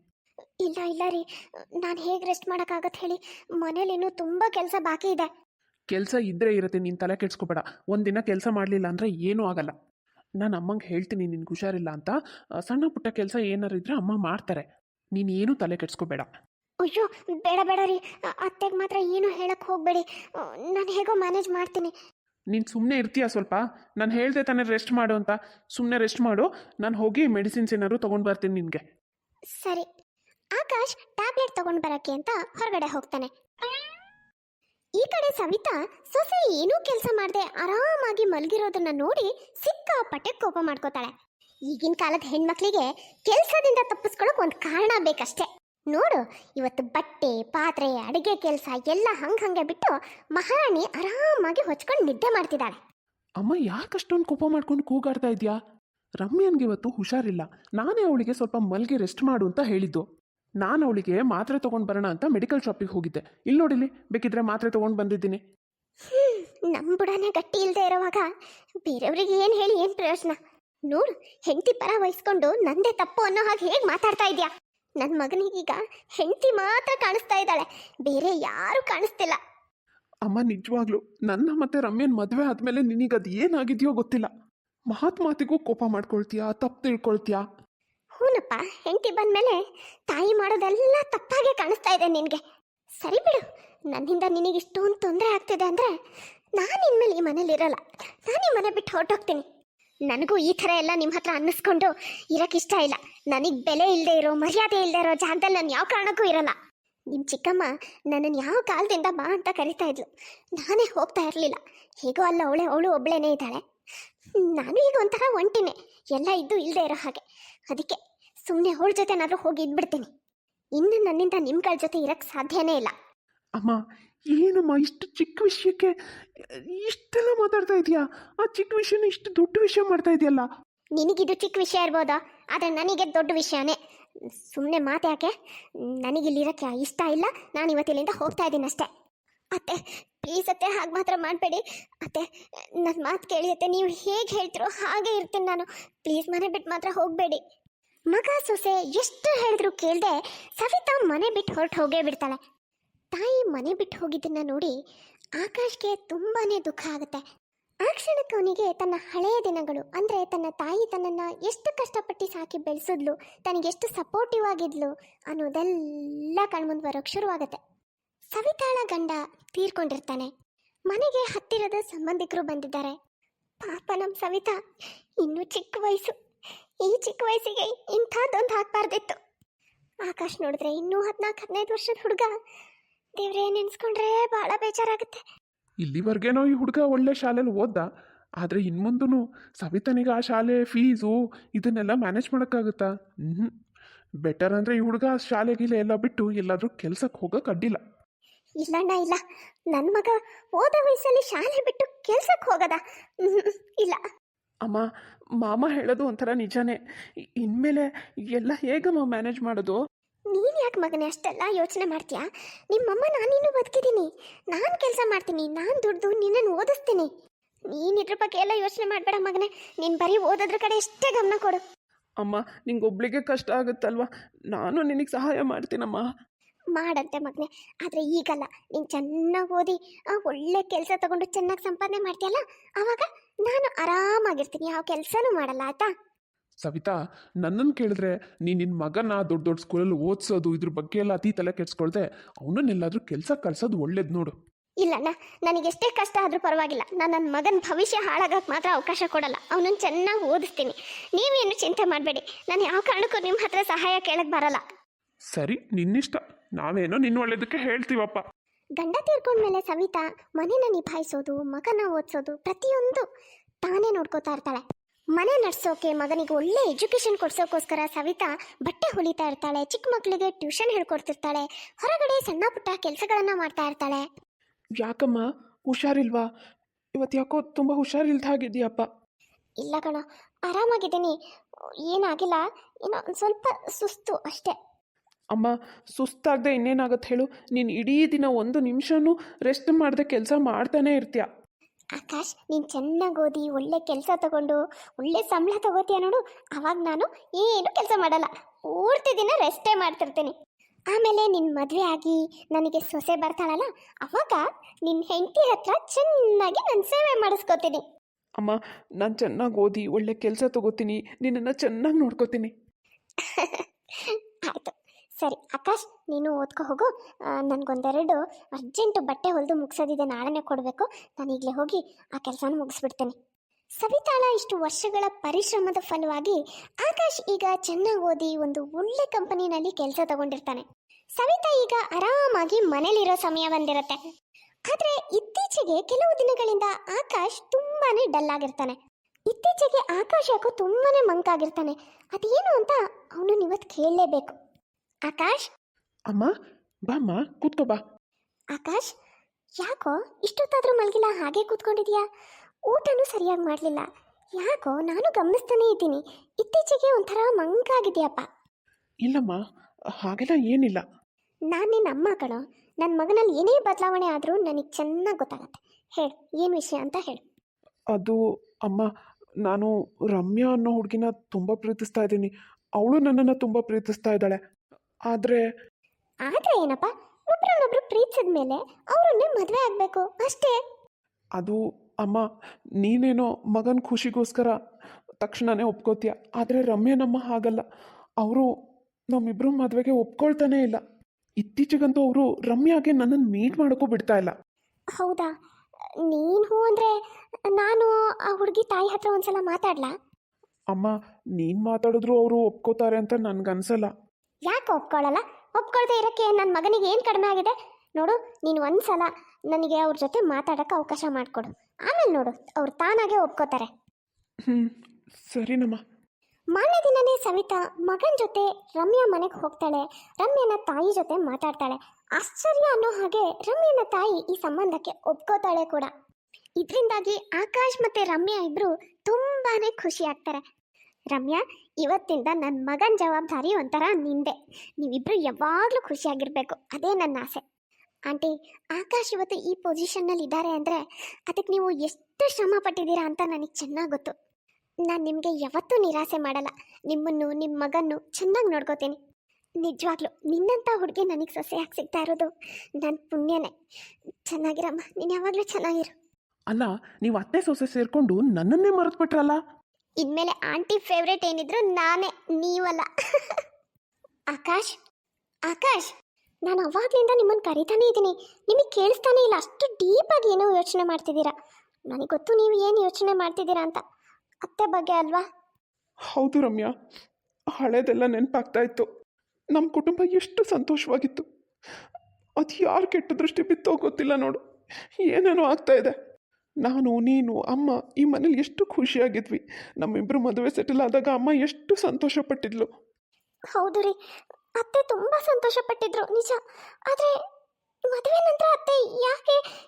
ಇಲ್ಲ ಇಲ್ಲ ರೀ. ನಾನು ಹೇಗೆ ರೆಸ್ಟ್ ಮಾಡೋಕ್ಕಾಗತ್ತೆ ಹೇಳಿ? ಮನೇಲಿ ಇನ್ನೂ ತುಂಬ ಕೆಲಸ ಬಾಕಿ ಇದೆ. ಕೆಲಸ ಇದ್ದರೆ ಇರುತ್ತೆ ನೀನು ತಲೆ ಕೆಡ್ಸ್ಕೊಬೇಡ. ಒಂದಿನ ಕೆಲಸ ಮಾಡಲಿಲ್ಲ ಅಂದರೆ ಏನೂ ಆಗಲ್ಲ. ನಾನು ಅಮ್ಮಂಗೆ ಹೇಳ್ತೀನಿ ನಿನ್ಗೆ ಹುಷಾರಿಲ್ಲ ಅಂತ. ಸಣ್ಣ ಪುಟ್ಟ ಕೆಲಸ ಏನಾರು ಇದ್ದರೆ ಅಮ್ಮ ಮಾಡ್ತಾರೆ. ನೀನು ಏನೂ ತಲೆ ಕೆಡ್ಸ್ಕೊಬೇಡ. ಅಯ್ಯೋ ಬೇಡ ಬೇಡ ರೀ. ಅತ್ತೆಗೆ ಮಾತ್ರ ಏನು ಹೇಳಕ್ಕೆ ಹೋಗಬೇಡಿ. ನಾನು ಹೇಗೋ ಮ್ಯಾನೇಜ್ ಮಾಡ್ತೀನಿ. ನೀನು ಸುಮ್ಮನೆ ಇರ್ತೀಯಾ ಸ್ವಲ್ಪ? ನಾನು ಹೇಳ್ದೆ ತಾನೇ ರೆಸ್ಟ್ ಮಾಡು ಅಂತ. ಸುಮ್ಮನೆ ರೆಸ್ಟ್ ಮಾಡು. ನಾನು ಹೋಗಿ ಮೆಡಿಸಿನ್ಸ್ ಏನಾದ್ರು ತೊಗೊಂಡು ಬರ್ತೀನಿ ನಿನಗೆ. ಸರಿ. ಆಕಾಶ್ ಟ್ಯಾಬ್ಲೆಟ್ ತಗೊಂಡು ಬರಕ್ಕೆ ಅಂತ ಹೊರಗಡೆ ಹೋಗ್ತಾನೆ. ಈ ಕಡೆ ಸವಿತಾ ಸೊಸೆ ಏನೂ ಕೆಲಸ ಮಾಡದೆ ಆರಾಮಾಗಿ ಮಲಗಿರೋದನ್ನ ನೋಡಿ ಸಿಕ್ಕಾಪಟ್ಟೆ ಕೋಪ ಮಾಡ್ಕೋತಾಳೆ. ಈಗಿನ ಕಾಲದ ಹೆಣ್ಮಕ್ಳಿಗೆ ಕೆಲಸದಿಂದ ತಪ್ಪಿಸ್ಕೊಳಕ್ ಒಂದು ಕಾರಣ ಬೇಕಷ್ಟೇ. ನೋಡು, ಇವತ್ತು ಬಟ್ಟೆ, ಪಾತ್ರೆ, ಅಡಿಗೆ ಕೆಲಸ ಎಲ್ಲ ಹಂಗ ಹಂಗೆ ಬಿಟ್ಟು ಮಹಾರಾಣಿ ಆರಾಮಾಗಿ ಹೊಚ್ಕೊಂಡು ನಿದ್ದೆ ಮಾಡ್ತಿದ್ದಾಳೆ. ಅಮ್ಮ, ಯಾಕೆ ಅಷ್ಟೊಂದು ಕೋಪ ಮಾಡ್ಕೊಂಡು ಕೂಗಾಡ್ತಾ ಇದೆಯಾ? ರಮ್ಯನ್ಗೆ ಇವತ್ತು ಹುಷಾರಿಲ್ಲ. ನಾನೇ ಅವಳಿಗೆ ಸ್ವಲ್ಪ ಮಲ್ಗೆ ರೆಸ್ಟ್ ಮಾಡು ಅಂತ ಹೇಳಿದ್ದು. ನಾನು ಅವಳಿಗೆ ಮಾತ್ರೆ ತೊಗೊಂಡು ಬರೋಣ ಅಂತ ಮೆಡಿಕಲ್ ಶಾಪಿಗೆ ಹೋಗಿದ್ದೆ. ಇಲ್ಲಿ ನೋಡಿಲಿ ಬೇಕಿದ್ರೆ ಮಾತ್ರೆ ತೊಗೊಂಡು ಬಂದಿದ್ದೀನಿ. ನಮ್ಮ ಬುಡನೆ ಗಟ್ಟಿ ಇಲ್ದೇ ಇರೋವಾಗ ಬೇರೆಯವ್ರಿಗೆ ಏನು ಹೇಳಿ ಏನು ಪ್ರಯೋಜನ? ನೋಡು ಹೆಂಡತಿ ಪರ ವಹಿಸ್ಕೊಂಡು ನಂದೇ ತಪ್ಪು ಅನ್ನೋ ಹಾಗೆ ಹೇಗೆ ಮಾತಾಡ್ತಾ ಇದ್ಯಾ? ನನ್ನ ಮಗನಿಗೀಗ ಹೆಂಡತಿ ಮಾತ್ರ ಕಾಣಿಸ್ತಾ ಇದ್ದಾಳೆ. ಬೇರೆ ಯಾರು ಕಾಣಿಸ್ತಿಲ್ಲ. ಅಮ್ಮ ನಿಜವಾಗ್ಲು ನನ್ನ ಮತ್ತೆ ರಮ್ಯನ್ ಮದುವೆ ಆದಮೇಲೆ ನಿನಗೆ ಅದು ಏನಾಗಿದೆಯೋ ಗೊತ್ತಿಲ್ಲ. ಮಾತು ಮಾತಿಗೂ ಕೋಪ ಮಾಡ್ಕೊಳ್ತೀಯಾ ತಪ್ಪು ತಿಳ್ಕೊಳ್ತೀಯಾ? ಹೂನಪ್ಪ ಹೆಂಡತಿ ಬಂದ್ಮೇಲೆ ತಾಯಿ ಮಾಡೋದೆಲ್ಲ ತಪ್ಪಾಗೆ ಕಾಣಿಸ್ತಾ ಇದೆ ನಿನಗೆ. ಸರಿ ಬಿಡು. ನನ್ನಿಂದ ನಿನಗೆ ಇಷ್ಟೊಂದು ತೊಂದರೆ ಆಗ್ತಿದೆ ಅಂದ್ರೆ ನಾನು ಇನ್ಮೇಲೆ ಈ ಮನೇಲಿ ಇರಲ್ಲ. ನಾನು ಈ ಮನೆ ಬಿಟ್ಟು ಹೊರಟೋಗ್ತೀನಿ. ನನಗೂ ಈ ಥರ ಎಲ್ಲ ನಿಮ್ಮ ಹತ್ರ ಅನ್ನಿಸ್ಕೊಂಡು ಇರಕ್ಕೆ ಇಷ್ಟ ಇಲ್ಲ. ನನಗೆ ಬೆಲೆ ಇಲ್ಲದೆ ಇರೋ, ಮರ್ಯಾದೆ ಇಲ್ಲದೆ ಇರೋ ಜಾಗದಲ್ಲಿ ನಾನು ಯಾವ ಕಾರಣಕ್ಕೂ ಇರಲ್ಲ. ನಿಮ್ಮ ಚಿಕ್ಕಮ್ಮ ನನ್ನನ್ನು ಯಾವ ಕಾಲದಿಂದ ಬಾ ಅಂತ ಕರಿತಾ ಇದ್ಲು. ನಾನೇ ಹೋಗ್ತಾ ಇರಲಿಲ್ಲ. ಹೇಗೋ ಅಲ್ಲ ಅವಳೆ, ಅವಳು ಒಬ್ಳೇನೇ ಇದ್ದಾಳೆ. ನಾನು ಈಗ ಒಂಥರ ಒಂಟಿನೇ. ಎಲ್ಲ ಇದ್ದು ಇಲ್ಲದೆ ಇರೋ ಹಾಗೆ. ಅದಕ್ಕೆ ಸುಮ್ಮನೆ ಅವಳ ಜೊತೆನಾದ್ರೂ ಹೋಗಿ ಇದ್ಬಿಡ್ತೀನಿ. ಇನ್ನು ನನ್ನಿಂದ ನಿಮ್ಗಳ ಜೊತೆ ಇರಕ್ಕೆ ಸಾಧ್ಯನೇ ಇಲ್ಲ. ಅಮ್ಮ ಏನಮ್ಮ ಇಷ್ಟು ಚಿಕ್ಕ ವಿಷಯಕ್ಕೆ ಇಷ್ಟೆಲ್ಲ ಮಾತಾಡ್ತಾ ಇದೆಯಾ ಆ ಚಿಕ್ಕ ವಿಷಯನ ಇಷ್ಟು ದೊಡ್ಡ ವಿಷಯ ಮಾಡ್ತಾ ಇದೆಯಲ್ಲ? ನಿನಗಿದು ಚಿಕ್ಕ ವಿಷಯ ಇರ್ಬೋದಾ? ಆದರೆ ನನಗೆ ದೊಡ್ಡ ವಿಷಯನೇ. ಸುಮ್ಮನೆ ಮಾತ್ಯಾಕೆ ನನಗಿಲ್ಲಿರೋಕ್ಕೆ ಇಷ್ಟ ಇಲ್ಲ. ನಾನು ಇವತ್ತಿಲ್ಲಿಂದ ಹೋಗ್ತಾ ಇದ್ದೀನಿ ಅಷ್ಟೇ. ಅತ್ತೆ ಪ್ಲೀಸ್ ಅತ್ತೆ ಹಾಗೆ ಮಾತ್ರ ಮಾಡಬೇಡಿ. ಅತ್ತೆ ನನ್ನ ಮಾತು ಕೇಳಿ ಅತ್ತೆ ನೀವು ಹೇಗೆ ಹೇಳ್ತಿರೋ ಹಾಗೆ ಇರ್ತೀನಿ ನಾನು. ಪ್ಲೀಸ್ ಮನೆ ಬಿಟ್ಟು ಮಾತ್ರ ಹೋಗಬೇಡಿ. ಮಗ ಸೊಸೆ ಎಷ್ಟು ಹೇಳಿದ್ರು ಕೇಳದೆ ಸವಿತಾ ಮನೆ ಬಿಟ್ಟು ಹೊರಟು ಹೋಗೇ ಬಿಡ್ತಾಳೆ. ತಾಯಿ ಮನೆ ಬಿಟ್ಟು ಹೋಗಿದ್ದನ್ನ ನೋಡಿ ಆಕಾಶ್ಗೆ ತುಂಬಾನೇ ದುಃಖ ಆಗುತ್ತೆ. ಆ ಕ್ಷಣಕ್ಕೆ ಅವನಿಗೆ ತನ್ನ ಹಳೆಯ ದಿನಗಳು, ಅಂದರೆ ತನ್ನ ತಾಯಿ ತನ್ನನ್ನು ಎಷ್ಟು ಕಷ್ಟಪಟ್ಟು ಸಾಕಿ ಬೆಳೆಸಿದ್ಲು ತನಗೆಷ್ಟು ಸಪೋರ್ಟಿವ್ ಆಗಿದ್ಲು ಅನ್ನೋದೆಲ್ಲ ಕಣ್ಮುಂದೆ ಬರೋಕ್ಕೆ ಶುರುವಾಗುತ್ತೆ. ಸವಿತಾಳ ಗಂಡ ತೀರ್ಕೊಂಡಿರ್ತಾನೆ. ಮನೆಗೆ ಹತ್ತಿರದ ಸಂಬಂಧಿಕರು ಬಂದಿದ್ದಾರೆ. ಪಾಪ ನಮ್ಮ ಸವಿತಾ, ಇನ್ನೂ ಚಿಕ್ಕ ವಯಸ್ಸು. ಈ ಚಿಕ್ಕ ವಯಸ್ಸಿಗೆ ಇಂಥದ್ದೊಂದು ಹಾಕ್ಬಾರ್ದಿತ್ತು ಆಕಾಶ್ ನೋಡಿದ್ರೆ ಇನ್ನೂ ಹದಿನಾಲ್ಕು ಹದಿನೈದು ವರ್ಷದ ಹುಡುಗ. ದೇವ್ರೇ ನೆನ್ಸ್ಕೊಂಡ್ರೆ ಬಹಳ ಬೇಜಾರಾಗುತ್ತೆ. ಇಲ್ಲಿವರೆಗೇನೋ ಈ ಹುಡುಗ ಒಳ್ಳೆ ಶಾಲೆಯಲ್ಲಿ ಓದ್ದ. ಆದರೆ ಇನ್ಮುಂದೂ ಸವಿತನಿಗೆ ಆ ಶಾಲೆ ಫೀಸು ಇದನ್ನೆಲ್ಲ ಮ್ಯಾನೇಜ್ ಮಾಡೋಕ್ಕಾಗುತ್ತಾ? ಹ್ಞೂ ಬೆಟರ್ ಅಂದರೆ ಈ ಹುಡುಗ ಶಾಲೆ ಗೀಲೆ ಎಲ್ಲ ಬಿಟ್ಟು ಎಲ್ಲಾದರೂ ಕೆಲ್ಸಕ್ಕೆ ಹೋಗೋಕೆ ಅಡ್ಡಿಲ್ಲ. ಇಲ್ಲಣ್ಣ ಇಲ್ಲ. ನನ್ನ ಮಗ ಓದೋ ವಯಸ್ಸಲ್ಲಿ ಶಾಲೆ ಬಿಟ್ಟು ಕೆಲ್ಸಕ್ಕೆ ಹೋಗದ. ಇಲ್ಲ. ಅಮ್ಮ ಮಾಮ ಹೇಳೋದು ಒಂಥರ ನಿಜಾನೇ. ಇನ್ಮೇಲೆ ಎಲ್ಲ ಹೇಗಮ್ಮ ಮ್ಯಾನೇಜ್ ಮಾಡೋದು? ನೀನು ಯಾಕೆ ಮಗನೇ ಅಷ್ಟೆಲ್ಲ ಯೋಚನೆ ಮಾಡ್ತೀಯಾ? ನಿಮ್ಮಮ್ಮ ನಾನಿನ್ನೂ ಬದುಕಿದ್ದೀನಿ. ನಾನು ಕೆಲಸ ಮಾಡ್ತೀನಿ. ನಾನು ದುಡ್ದು ನಿನ್ನನ್ನು ಓದಿಸ್ತೀನಿ. ನೀನು ಇದ್ರ ಬಗ್ಗೆ ಎಲ್ಲ ಯೋಚನೆ ಮಾಡಬೇಡ ಮಗನೇ. ನೀನು ಬರೀ ಓದೋದ್ರ ಕಡೆ ಎಷ್ಟೇ ಗಮನ ಕೊಡು. ಅಮ್ಮ ನಿಂಗೆ ಒಬ್ಳಿಗೆ ಕಷ್ಟ ಆಗುತ್ತಲ್ವಾ? ನಾನು ನಿನಗೆ ಸಹಾಯ ಮಾಡ್ತೀನಮ್ಮ. ಮಾಡಂತೆ ಮಗನೇ. ಆದರೆ ಈಗಲ್ಲ. ನೀನು ಚೆನ್ನಾಗಿ ಓದಿ ಆ ಒಳ್ಳೆ ಕೆಲಸ ತಗೊಂಡು ಚೆನ್ನಾಗಿ ಸಂಪಾದನೆ ಮಾಡ್ತೀಯಲ್ಲ? ಆವಾಗ ನಾನು ಆರಾಮಾಗಿರ್ತೀನಿ ಯಾವ ಕೆಲಸನೂ ಮಾಡಲ್ಲ ಆಯ್ತಾ? ಸವಿತಾ ನನ್ನನ್ನು ಕೇಳಿದ್ರೆ ನೀ ನಿನ್ನ ಮಗನ ದೊಡ್ಡ ದೊಡ್ಡ ಸ್ಕೂಲಲ್ಲಿ ಓದಿಸೋದು ಇದ್ರ ಬಗ್ಗೆ ಎಲ್ಲ ಅತಿ ತಲೆ ಕೆಡ್ಸ್ಕೊಳ್ದೆ ಅವನನ್ನೆಲ್ಲಾದ್ರೂ ಕೆಲಸ ಕಲ್ಸೋದು ಒಳ್ಳೇದು ನೋಡು. ಇಲ್ಲಣ್ಣ ನನಗೆ ಎಷ್ಟೇ ಕಷ್ಟ ಆದರೂ ಪರವಾಗಿಲ್ಲ. ನಾನು ನನ್ನ ಮಗನ ಭವಿಷ್ಯ ಹಾಳಾಗಕ್ಕೆ ಮಾತ್ರ ಅವಕಾಶ ಕೊಡಲ್ಲ. ಅವನನ್ನು ಚೆನ್ನಾಗಿ ಓದಿಸ್ತೀನಿ. ನೀವೇನು ಚಿಂತೆ ಮಾಡಬೇಡಿ. ನಾನು ಯಾವ ಕಾರಣಕ್ಕೂ ನಿಮ್ಮ ಹತ್ರ ಸಹಾಯ ಕೇಳಕ್ಕೆ ಬರಲ್ಲ. ಸರಿ ನಿನ್ನಿಷ್ಟ. ನಾವೇನೋ ನಿನ್ನ ಒಳ್ಳೇದಕ್ಕೆ ಹೇಳ್ತೀವಪ್ಪ. ಗಂಡ ತೀರ್ಕೊಂಡ್ಮೇಲೆ ಸವಿತಾ ಮನೆನ ನಿಭಾಯಿಸೋದು ಮಗನ ಓದಿಸೋದು ಪ್ರತಿಯೊಂದು ತಾನೇ ನೋಡ್ಕೋತಾ ಇರ್ತಾಳೆ. ಮನೆ ನಡೆಸೋಕೆ ಮಗನಿಗೆ ಒಳ್ಳೆ ಎಜುಕೇಶನ್ ಕೊಡ್ಸೋಕೋಸ್ಕರ ಸವಿತಾ ಬಟ್ಟೆ ಹೊಲಿತಾ ಇರ್ತಾಳೆ ಚಿಕ್ಕ ಮಕ್ಕಳಿಗೆ ಟ್ಯೂಷನ್ ಹೇಳ್ಕೊಡ್ತಿರ್ತಾಳೆ ಹೊರಗಡೆ ಸಣ್ಣ ಪುಟ್ಟ ಕೆಲಸಗಳನ್ನ ಮಾಡ್ತಾ ಇರ್ತಾಳೆ. ಯಾಕಮ್ಮ? ಹುಷಾರಿಲ್ವಾ? ಇವತ್ತು ಯಾಕೋ ತುಂಬ ಹುಷಾರಿಲ್ದ ಹಾಗಿದೆಯಪ್ಪ ಇಲ್ಲ ಕಣ ಆರಾಮಾಗಿದ್ದೀನಿ. ಏನಾಗಿಲ್ಲ ಏನೋ ಒಂದ್ ಸ್ವಲ್ಪ ಸುಸ್ತು ಅಷ್ಟೇ. ಅಮ್ಮ ಸುಸ್ತಾಗದೆ ಇನ್ನೇನಾಗತ್ತೆ ಹೇಳು. ನೀನು ಇಡೀ ದಿನ ಒಂದು ನಿಮಿಷನೂ ರೆಸ್ಟ್ ಮಾಡದೆ ಕೆಲಸ ಮಾಡ್ತಾನೆ ಇರ್ತೀಯ. ಆಕಾಶ್ ನೀನು ಚೆನ್ನಾಗಿ ಓದಿ ಒಳ್ಳೆ ಕೆಲಸ ತಗೊಂಡು ಒಳ್ಳೆ ಸಂಬಳ ತಗೋತೀಯ ನೋಡು. ಅವಾಗ ನಾನು ಏನು ಕೆಲಸ ಮಾಡಲ್ಲ. ಪೂರ್ತಿ ದಿನ ರೆಸ್ಟೇ ಮಾಡ್ತಿರ್ತೀನಿ. ಆಮೇಲೆ ನಿನ್ನ ಮದುವೆ ಆಗಿ ನನಗೆ ಸೊಸೆ ಬರ್ತಾಳಲ್ಲ ಅವಾಗ ನಿನ್ನ ಹೆಂಡತಿ ಹತ್ರ ಚೆನ್ನಾಗಿ ನಾನು ಸೇವೆ ಮಾಡಿಸ್ಕೋತೀನಿ. ಅಮ್ಮ ನಾನು ಚೆನ್ನಾಗಿ ಓದಿ ಒಳ್ಳೆ ಕೆಲಸ ತಗೋತೀನಿ. ನಿನ್ನನ್ನು ಚೆನ್ನಾಗಿ ನೋಡ್ಕೋತೀನಿ. [laughs] ಸರಿ, ಆಕಾಶ್, ನೀನು ಓದ್ಕೊ ಹೋಗು. ನನಗೊಂದೆರಡು ಅರ್ಜೆಂಟು ಬಟ್ಟೆ ಹೊಲಿದು ಮುಗಿಸೋದಿದೆ, ನಾಳೆನೇ ಕೊಡಬೇಕು. ನಾನು ಈಗಲೇ ಹೋಗಿ ಆ ಕೆಲಸನ ಮುಗಿಸ್ಬಿಡ್ತೇನೆ. ಸವಿತಾಳ ಇಷ್ಟು ವರ್ಷಗಳ ಪರಿಶ್ರಮದ ಫಲವಾಗಿ ಆಕಾಶ್ ಈಗ ಚೆನ್ನಾಗಿ ಓದಿ ಒಂದು ಒಳ್ಳೆ ಕಂಪನಿನಲ್ಲಿ ಕೆಲಸ ತಗೊಂಡಿರ್ತಾನೆ. ಸವಿತಾ ಈಗ ಆರಾಮಾಗಿ ಮನೇಲಿರೋ ಸಮಯ ಬಂದಿರುತ್ತೆ. ಆದರೆ ಇತ್ತೀಚೆಗೆ ಕೆಲವು ದಿನಗಳಿಂದ ಆಕಾಶ್ ತುಂಬಾನೇ ಡಲ್ ಆಗಿರ್ತಾನೆ. ಇತ್ತೀಚೆಗೆ ಆಕಾಶ್ ಯಾಕೋ ತುಂಬಾನೇ ಮಂಕಾಗಿರ್ತಾನೆ. ಅದೇನು ಅಂತ ಅವನು ಇವತ್ತು ಕೇಳಲೇಬೇಕು. ಆಕಾಶ್? ಅಮ್ಮ ಬಾಮ್ಮ ಕೂತ್ಕೋ ಬಾ. ಆಕಾಶ್ ಯಾಕೋ ಇಷ್ಟೊತ್ತಾದ್ರೂ ಮಲಗಿಲ್ಲ ಹಾಗೆ ಕೂತ್ಕೊಂಡಿದ್ಯಾ? ಊಟನೂ ಸರಿಯಾಗಿ ಮಾಡಲಿಲ್ಲ. ಯಾಕೋ ನಾನು ಗಮನಿಸ್ತಾನೇ ಇದ್ದೀನಿ. ಇತ್ತೀಚೆಗೆ ಒಂಥರ ಮಂಕಾಗಿದೆಯಪ್ಪ. ಇಲ್ಲಮ್ಮ ಹಾಗೆಲ್ಲ ಏನಿಲ್ಲ. ನಾನು ನಿನ್ನ ಅಮ್ಮ ಕಣೋ. ನನ್ನ ಮಗನಲ್ಲಿ ಏನೇ ಬದಲಾವಣೆ ಆದರೂ ನನಗೆ ಚೆನ್ನಾಗಿ ಗೊತ್ತಾಗತ್ತೆ. ಹೇಳು ಏನು ವಿಷಯ ಅಂತ ಹೇಳು. ಅದು ಅಮ್ಮ ನಾನು ರಮ್ಯಾ ಅನ್ನೋ ಹುಡುಗಿನ ತುಂಬ ಪ್ರೀತಿಸ್ತಾ ಇದ್ದೀನಿ. ಅವಳು ನನ್ನನ್ನು ತುಂಬ ಪ್ರೀತಿಸ್ತಾ ಇದ್ದಾಳೆ. ಆದರೆ ಆದ್ರೆ ಏನಪ್ಪ? ಒಬ್ರನ್ನೊಬ್ರು ಪ್ರೀತಿಸಿದ ಮೇಲೆ ಅವರನ್ನೇ ಮದುವೆ ಆಗಬೇಕು ಅಷ್ಟೇ. ಅದು ಅಮ್ಮ ನೀನೇನೋ ಮಗನ ಖುಷಿಗೋಸ್ಕರ ತಕ್ಷಣನೇ ಒಪ್ಕೋತೀಯ? ಆದರೆ ರಮ್ಯನಮ್ಮ ಹಾಗಲ್ಲ. ಅವರು ನಮ್ಮಿಬ್ಬರು ಮದುವೆಗೆ ಒಪ್ಕೊಳ್ತಾನೇ ಇಲ್ಲ. ಇತ್ತೀಚೆಗಂತೂ ಅವರು ರಮ್ಯಾಗೆ ನನ್ನನ್ನು ಮೀಟ್ ಮಾಡೋಕ್ಕೂ ಬಿಡ್ತಾ ಇಲ್ಲ. ಹೌದಾ? ನೀನು ಹೂ ಅಂದರೆ ನಾನು ಆ ಹುಡುಗಿ ತಾಯಿ ಹತ್ರ ಒಂದ್ಸಲ ಮಾತಾಡ್ಲಾ? ಅಮ್ಮ ನೀನು ಮಾತಾಡಿದ್ರು ಅವರು ಒಪ್ಕೋತಾರೆ ಅಂತ ನನ್ಗನ್ಸಲ್ಲ. ಯಾಕೆ ಒಪ್ಕೊಳ್ಳಲ್ಲ ಒಪ್ಕೊಳ್ದೆ ಇರೋಕ್ಕೆ ನನ್ನ ಮಗನಿಗೆ ಏನು ಕಡಿಮೆ ಆಗಿದೆ? ನೋಡು ನೀನು ಒಂದ್ಸಲ ನನಗೆ ಅವ್ರ ಜೊತೆ ಮಾತಾಡೋಕ್ಕೆ ಅವಕಾಶ ಮಾಡಿಕೊಡು. ಆಮೇಲೆ ನೋಡು ಅವ್ರು ತಾನಾಗೆ ಒಪ್ಕೋತಾರೆ. ಹ್ಞೂ ಸರಿನಮ್ಮ ಮಾನ್ಯ ದಿನನೇ ಸವಿತಾ ಮಗನ ಜೊತೆ ರಮ್ಯಾ ಮನೆಗೆ ಹೋಗ್ತಾಳೆ. ರಮ್ಯನ ತಾಯಿ ಜೊತೆ ಮಾತಾಡ್ತಾಳೆ. ಆಶ್ಚರ್ಯ ಅನ್ನೋ ಹಾಗೆ ರಮ್ಯನ ತಾಯಿ ಈ ಸಂಬಂಧಕ್ಕೆ ಒಪ್ಕೋತಾಳೆ ಕೂಡ. ಇದರಿಂದಾಗಿ ಆಕಾಶ್ ಮತ್ತೆ ರಮ್ಯಾ ಇಬ್ಬರು ತುಂಬಾನೇ ಖುಷಿ ಆಗ್ತಾರೆ. ರಮ್ಯಾ ಇವತ್ತಿಂದ ನನ್ನ ಮಗನ ಜವಾಬ್ದಾರಿ ಒಂಥರ ನಿಂದೆ. ನೀವಿಬ್ಬರು ಯಾವಾಗಲೂ ಖುಷಿಯಾಗಿರಬೇಕು. ಅದೇ ನನ್ನ ಆಸೆ. ಆಂಟಿ, ಆಕಾಶ್ ಇವತ್ತು ಈ ಪೊಸಿಷನ್ನಲ್ಲಿ ಇದ್ದಾರೆ ಅಂದರೆ ಅದಕ್ಕೆ ನೀವು ಎಷ್ಟು ಶ್ರಮ ಪಟ್ಟಿದ್ದೀರಾ ಅಂತ ನನಗೆ ಚೆನ್ನಾಗಿ ಗೊತ್ತು. ನಾನು ನಿಮಗೆ ಯಾವತ್ತೂ ನಿರಾಸೆ ಮಾಡಲ್ಲ. ನಿಮ್ಮನ್ನು ನಿಮ್ಮ ಮಗನ್ನು ಚೆನ್ನಾಗಿ ನೋಡ್ಕೋತೀನಿ. ನಿಜವಾಗ್ಲೂ ನಿನ್ನಂಥ ಹುಡುಗಿ ನನಗೆ ಸೊಸೆಯಾಗಿ ಸಿಗ್ತಾ ಇರೋದು? ನನ್ನ ಪುಣ್ಯನೇ. ಚೆನ್ನಾಗಿರಮ್ಮ. ನೀನು ಯಾವಾಗಲೂ ಚೆನ್ನಾಗಿರು. ಅಲ್ಲ, ನೀವು ಅತ್ತೆ, ಸೊಸೆ ಸೇರಿಕೊಂಡು ನನ್ನನ್ನೇ ಮರೆತುಬಿಟ್ರಲ್ಲ? ಇನ್ಮೇಲೆ ಆಂಟಿ ಫೇವ್ರೇಟ್ ಏನಿದ್ರು ನಾನೇ, ನೀವಲ್ಲ. ಆಕಾಶ್ ಆಕಾಶ್, ನಾನು ಅವಾಗ್ಲಿಂದ ನಿಮ್ಮನ್ನು ಕರಿತಾನೇ ಇದ್ದೀನಿ. ನಿಮಗೆ ಕೇಳಿಸ್ತಾನೆ ಇಲ್ಲ, ಅಷ್ಟು ಡೀಪಾಗಿ ಏನೋ ಯೋಚನೆ ಮಾಡ್ತಿದ್ದೀರಾ. ನನಗೆ ಗೊತ್ತು ನೀವು ಏನು ಯೋಚನೆ ಮಾಡ್ತಿದ್ದೀರಾ ಅಂತ. ಅತ್ತೆ ಬಗ್ಗೆ ಅಲ್ವಾ? ಹೌದು ರಮ್ಯಾ, ಹಳೇದೆಲ್ಲ ನೆನಪಾಗ್ತಾ ಇತ್ತು. ನಮ್ಮ ಕುಟುಂಬ ಎಷ್ಟು ಸಂತೋಷವಾಗಿತ್ತು. ಅದು ಯಾರು ಕೆಟ್ಟ ದೃಷ್ಟಿ ಬಿತ್ತೋ ಗೊತ್ತಿಲ್ಲ ನೋಡು. ಏನೇನೋ ಆಗ್ತಾ ಇದೆ. ನಾನು ನೀನು ಅಮ್ಮ ಈ ಮನೇಲಿ ಎಷ್ಟು ಖುಷಿಯಾಗಿದ್ವಿ. ನಮ್ಮಿಬ್ಬರು ಮದುವೆ ಸೆಟಲ್ ಆದಾಗ ಅಮ್ಮ ಎಷ್ಟು ಸಂತೋಷ ಪಟ್ಟಿದ್ಲು ಹೌದು ರೀ. ಅತ್ತೆ ತುಂಬ ಸಂತೋಷ ಪಟ್ಟಿದ್ರು ನಿಜ. ಆದರೆ ಮದುವೆ ನಂತರ ಅತ್ತೆ ಯಾಕೆ